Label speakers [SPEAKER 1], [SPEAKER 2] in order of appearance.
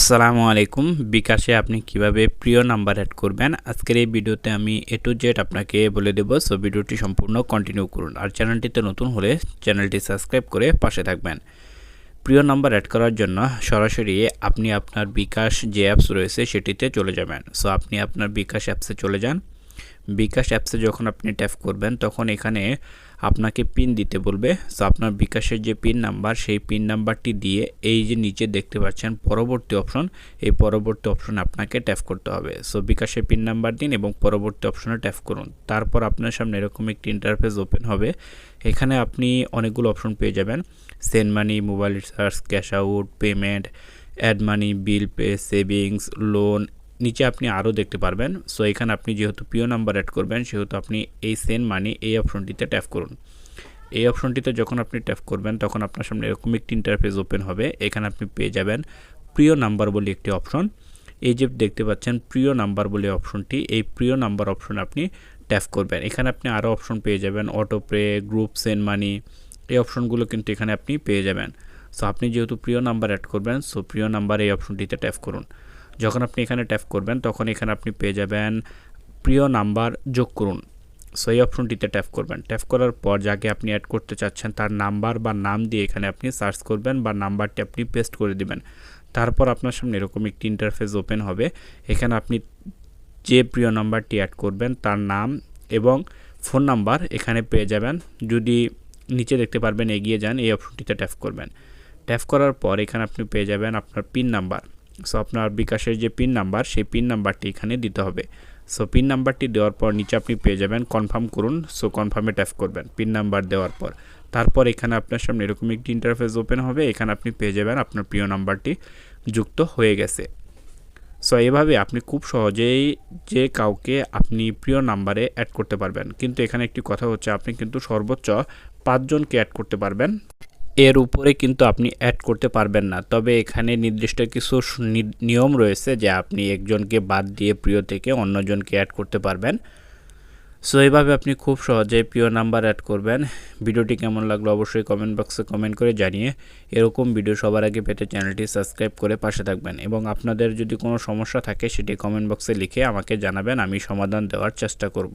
[SPEAKER 1] আসসালামু আলাইকুম। বিকাশে আপনি কীভাবে প্রিয় নাম্বার অ্যাড করবেন? আজকের এই ভিডিওতে আমি এ টু জেড আপনাকে বলে দেবো সো ভিডিওটি সম্পূর্ণ কন্টিনিউ করুন। আর চ্যানেলটিতে নতুন হলে চ্যানেলটি সাবস্ক্রাইব করে পাশে থাকবেন। প্রিয় নাম্বার অ্যাড করার জন্য সরাসরি আপনি আপনার বিকাশ যে অ্যাপস রয়েছে সেটিতে চলে যাবেন। সো আপনি আপনার বিকাশ অ্যাপসে চলে যান। বিকাশ অ্যাপসে যখন আপনি ট্যাপ করবেন, তখন এখানে আপনাকে পিন দিতে বলবে। সো আপনার বিকাশের যে পিন নাম্বার সেই পিন নাম্বারটি দিয়ে এই যে নিচে দেখতে পাচ্ছেন পরবর্তী অপশন এই পরবর্তী অপশন আপনাকে ট্যাপ করতে হবে। সো বিকাশের পিন নাম্বার দিন এবং পরবর্তী অপশনে ট্যাপ করুন। তারপর আপনার সামনে এরকম একটি ইন্টারফেস ওপেন হবে। এখানে আপনি অনেকগুলো অপশন পেয়ে যাবেন। Send money mobile recharge cash out payment add money bill pay savings loan নিচে আপনি আরও দেখতে পারবেন। সো এখানে আপনি যেহেতু পিও নাম্বার অ্যাড করবেন, সেহেতু আপনি এই সেন্ড মানি এই অপশনটিতে ট্যাপ করুন। এই অপশনটিতে যখন আপনি ট্যাপ করবেন, তখন আপনার সামনে এরকম একটি ইন্টারফেস ওপেন হবে। এখানে আপনি পেয়ে যাবেন প্রিয় নাম্বার বলে একটি অপশন এই যে দেখতে পাচ্ছেন প্রিয় নাম্বার বলে অপশনটি এই প্রিয় নাম্বার অপশন আপনি ট্যাপ করবেন। এখানে আপনি আরও অপশন পেয়ে যাবেন auto pay group send money এই অপশনগুলো কিন্তু এখানে আপনি পেয়ে যাবেন। সো আপনি যেহেতু প্রিয় নাম্বার অ্যাড করবেন সো প্রিয় নাম্বার এই অপশনটিতে ট্যাপ করুন। যখন আপনি এখানে ট্যাপ করবেন, তখন এখানে আপনি পেয়ে যাবেন প্রিয় নাম্বার যোগ করুন। সো এই অপশনটিতে ট্যাপ করবেন। ট্যাপ করার পর যাকে আপনি অ্যাড করতে চাচ্ছেন, তার নাম্বার বা নাম দিয়ে এখানে আপনি সার্চ করবেন বা নাম্বারটি আপনি পেস্ট করে দিবেন। তারপর আপনার সামনে এরকম একটি ইন্টারফেস ওপেন হবে। এখানে আপনি যে প্রিয় নাম্বারটি অ্যাড করবেন, তার নাম এবং ফোন নাম্বার এখানে পেয়ে যাবেন। যদি নিচে দেখতে পারবেন, এগিয়ে যান, এই অপশনটিতে ট্যাপ করবেন। ট্যাপ করার পর এখানে আপনি পেয়ে যাবেন আপনার পিন নাম্বার সো আপনার বিকাশের যে পিন নাম্বার সেই পিন নাম্বারটি এখানে দিতে হবে। সো পিন নাম্বারটি দেওয়ার পর নিচে আপনি পেয়ে যাবেন কনফার্ম করুন। সো কনফার্মে ট্যাপ করবেন পিন নাম্বার দেওয়ার পর। তারপর এখানে আপনার সামনে এরকম একটি ইন্টারফেস ওপেন হবে। এখানে আপনি পেয়ে যাবেন আপনার প্রিয় নাম্বারটি যুক্ত হয়ে গেছে। সো এভাবে আপনি খুব সহজেই যে কাউকে আপনি প্রিয় নাম্বারে অ্যাড করতে পারবেন। কিন্তু এখানে একটি কথা হচ্ছে, আপনি কিন্তু সর্বোচ্চ পাঁচজনকে অ্যাড করতে পারবেন। এর উপরে কিন্তু আপনি অ্যাড করতে পারবেন না। তবে এখানে নির্দিষ্ট কিছু নিয়ম রয়েছে যে আপনি একজনকে বাদ দিয়ে প্রিয় থেকে অন্যজনকে অ্যাড করতে পারবেন। সো এইভাবে আপনি খুব সহজে প্রিয় নাম্বার অ্যাড করবেন। ভিডিওটি কেমন লাগল অবশ্যই কমেন্ট বক্সে কমেন্ট করে জানিয়ে এরকম ভিডিও সবার আগে পেতে চ্যানেলটি সাবস্ক্রাইব করে পাশে থাকবেন। এবং আপনাদের যদি কোনো সমস্যা থাকে, সেটি কমেন্ট বক্সে লিখে আমাকে জানাবেন, আমি সমাধান দেওয়ার চেষ্টা করব।